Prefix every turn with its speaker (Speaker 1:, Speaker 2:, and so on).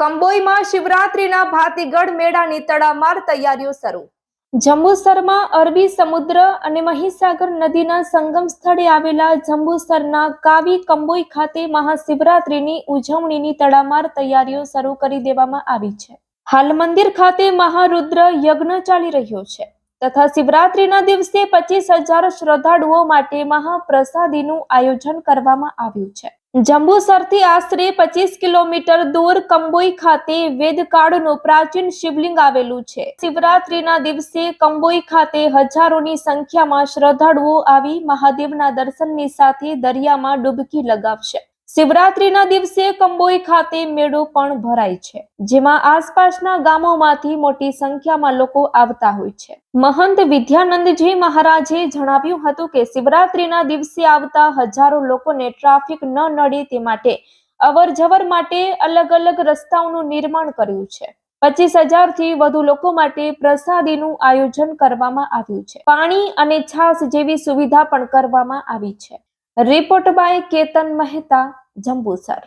Speaker 1: કંબોઈમાં શિવરાત્રીના ભાતીગઢ મેળાની તડામાર તૈયારીઓ શરૂ. જંબુસરમાં અરબી સમુદ્ર અને મહીસાગર નદીના સંગમ સ્થળે આવેલા જંબુસરના કાવી કંબોઈ ખાતે મહાશિવરાત્રીની ઉજવણીની તડામાર તૈયારીઓ શરૂ કરી દેવામાં આવી છે. હાલ મંદિર ખાતે મહારુદ્ર યજ્ઞ ચાલી રહ્યો છે. તથા શિવરાત્રીના દિવસે પચીસ હજાર શ્રદ્ધાળુઓ માટે મહાપ્રસાદીનું આયોજન કરવામાં આવ્યું છે. જંબુસરથી આશરે પચીસ કિલોમીટર દૂર કંબોઈ ખાતે વેદકાળનું પ્રાચીન શિવલિંગ આવેલું છે. શિવરાત્રીના દિવસે કંબોઈ ખાતે હજારોની સંખ્યામાં શ્રદ્ધાળુઓ આવી મહાદેવના દર્શનની સાથે દરિયામાં ડૂબકી લગાવશે. શિવરાત્રીના દિવસે કંબોઈ ખાતે મેળો પણ ભરાય છે, જેમાં આસપાસના ગામોમાંથી મોટી સંખ્યામાં લોકો આવતા હોય છે. મહંત વિદ્યાનંદજી મહારાજે જણાવ્યું હતું કે શિવરાત્રીના દિવસે આવતા હજારો લોકોને ટ્રાફિક ન નડે તે માટે અવર જવર માટે અલગ અલગ રસ્તાઓનું નિર્માણ કર્યું છે. પચીસ હજારથી વધુ લોકો માટે પ્રસાદીનું આયોજન કરવામાં આવ્યું છે. પાણી અને છાસ જેવી સુવિધા પણ કરવામાં આવી છે. Report by Ketan Mehta Jambusar